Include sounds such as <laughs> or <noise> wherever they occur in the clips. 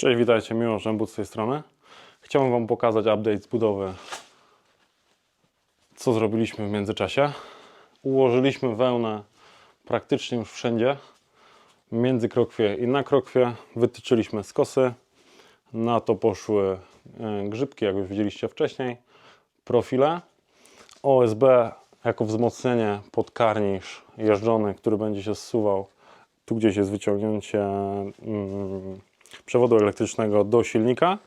Cześć, witajcie, Miłosz Rzębut z tej strony. Chciałbym Wam pokazać update z budowy, co zrobiliśmy w międzyczasie. Ułożyliśmy wełnę praktycznie już wszędzie, między krokwie i na krokwie. Wytyczyliśmy skosy, na to poszły e, grzybki, jak już widzieliście wcześniej, profile. OSB jako wzmocnienie pod karnisz jeżdżony, który będzie się zsuwał. Tu gdzieś jest wyciągnięcie mm, przewodu elektrycznego do silnika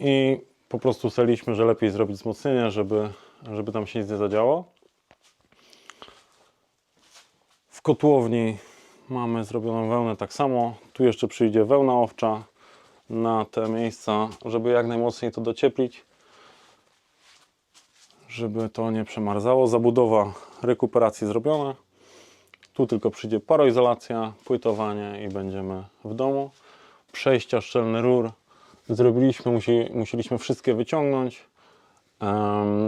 i po prostu ustaliliśmy, że lepiej zrobić wzmocnienie, żeby, żeby tam się nic nie zadziało. W kotłowni mamy zrobioną wełnę tak samo. Tu jeszcze przyjdzie wełna owcza na te miejsca, żeby jak najmocniej to docieplić, żeby to nie przemarzało. Zabudowa rekuperacji zrobiona. Tu tylko przyjdzie paroizolacja, płytowanie i będziemy w domu. Przejścia szczelny rur zrobiliśmy, musi, musieliśmy wszystkie wyciągnąć.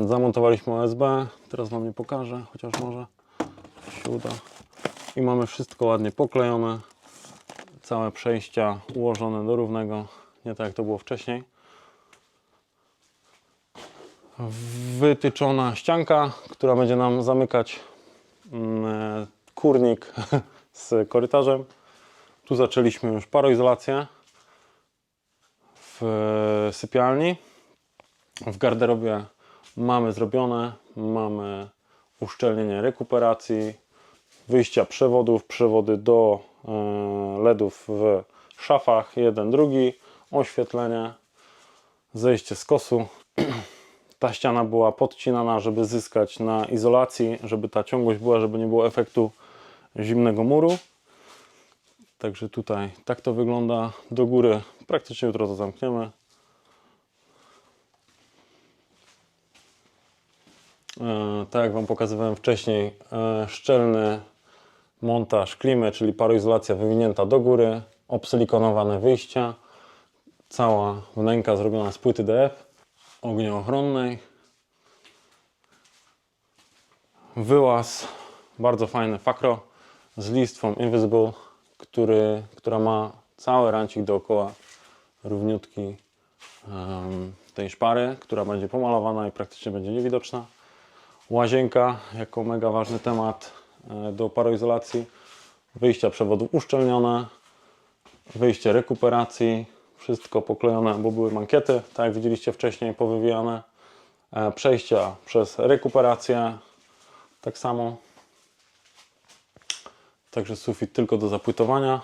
Zamontowaliśmy OSB, teraz Wam nie pokażę, chociaż może się uda. I mamy wszystko ładnie poklejone. Całe przejścia ułożone do równego, nie tak jak to było wcześniej. Wytyczona ścianka, która będzie nam zamykać mm, kurnik <laughs> z korytarzem. Tu zaczęliśmy już paroizolację w e, sypialni. W garderobie mamy zrobione, mamy uszczelnienie rekuperacji, wyjścia przewodów, przewody do e, LEDów w szafach, jeden, drugi, oświetlenie, zejście z kosu. <clears throat> Ta ściana była podcinana, żeby zyskać na izolacji, żeby ta ciągłość była, żeby nie było efektu zimnego muru. Także tutaj tak to wygląda. Do góry praktycznie jutro to zamkniemy. E, tak jak Wam pokazywałem wcześniej, e, szczelny montaż klimy, czyli paroizolacja wywinięta do góry, obsilikonowane wyjścia, cała wnęka zrobiona z płyty DF ognioochronnej. Wyłaz, bardzo fajny fakro z listwą Invisible, który, która ma cały rancik dookoła równiutki em, tej szpary, która będzie pomalowana i praktycznie będzie niewidoczna. Łazienka jako mega ważny temat e, do paroizolacji. Wyjścia przewodów uszczelnione, wyjście rekuperacji, wszystko poklejone, bo były mankiety, tak jak widzieliście wcześniej, powywijane. E, Przejścia przez rekuperację, tak samo. Także sufit tylko do zapłytowania.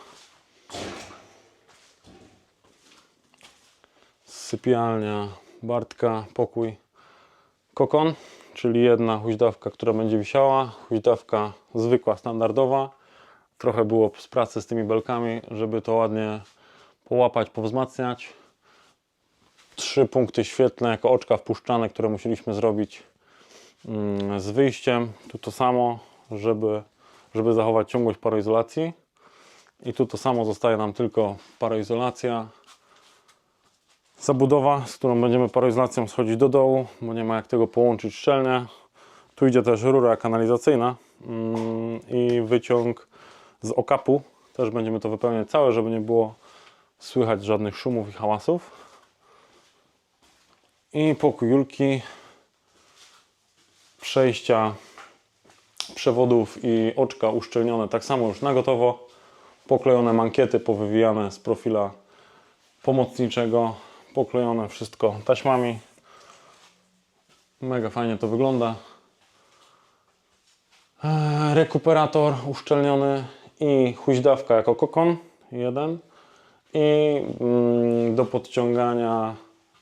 Sypialnia Bartka, pokój kokon, czyli jedna huźdawka, która będzie wisiała, huźdawka zwykła, standardowa. Trochę było z pracy z tymi belkami, żeby to ładnie połapać, powzmacniać. Trzy punkty świetlne jako oczka wpuszczane, które musieliśmy zrobić mm, z wyjściem. Tu to samo, żeby, żeby zachować ciągłość paroizolacji. I tu to samo zostaje nam tylko paroizolacja. Zabudowa, z którą będziemy paroizolacją schodzić do dołu, bo nie ma jak tego połączyć szczelnie. Tu idzie też rura kanalizacyjna mm, i wyciąg z okapu. Też będziemy to wypełniać całe, żeby nie było słychać żadnych szumów i hałasów. I pokój Julki. Przejścia przewodów i oczka uszczelnione tak samo już na gotowo. Poklejone mankiety powywijane z profila pomocniczego. Poklejone wszystko taśmami. Mega fajnie to wygląda. Eee, Rekuperator uszczelniony i huźdawka jako kokon. Jeden. I mm, do podciągania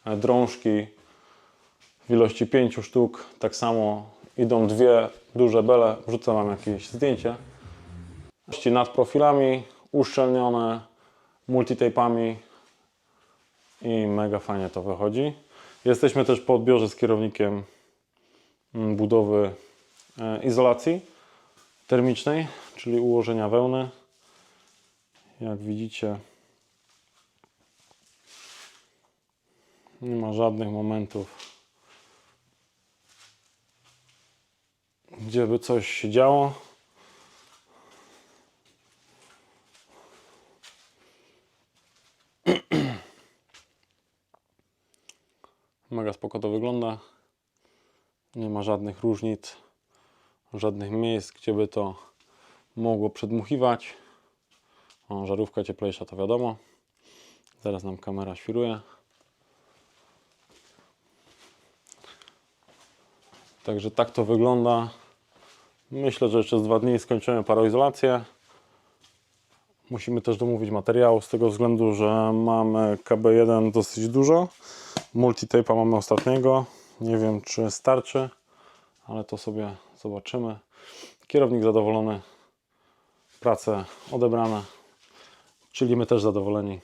e, drążki w ilości 5 sztuk. Tak samo idą dwie duże bele. Wrzucę Wam jakieś zdjęcie. Nad profilami, uszczelnione multitapami i mega fajnie to wychodzi. Jesteśmy też po odbiorze z kierownikiem mm, budowy e, izolacji termicznej, czyli ułożenia wełny. Jak widzicie, nie ma żadnych momentów, gdzie by coś się działo. <clears throat> Mega spoko to wygląda. Nie ma żadnych różnic, żadnych miejsc, gdzie by to mogło przedmuchiwać. O, żarówka cieplejsza to wiadomo. Zaraz nam kamera świruje. Także tak to wygląda. Myślę, że jeszcze z dwa dni skończymy paroizolację. Musimy też domówić materiał z tego względu, że mamy KB1 dosyć dużo. Multitape'a mamy ostatniego. Nie wiem, czy starczy, ale to sobie zobaczymy. Kierownik zadowolony. Prace odebrane. Czyli my też zadowoleni.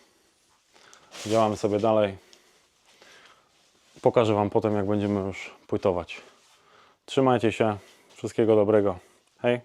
Działamy sobie dalej. Pokażę Wam potem, jak będziemy już płytować. Trzymajcie się. Wszystkiego dobrego. Hej.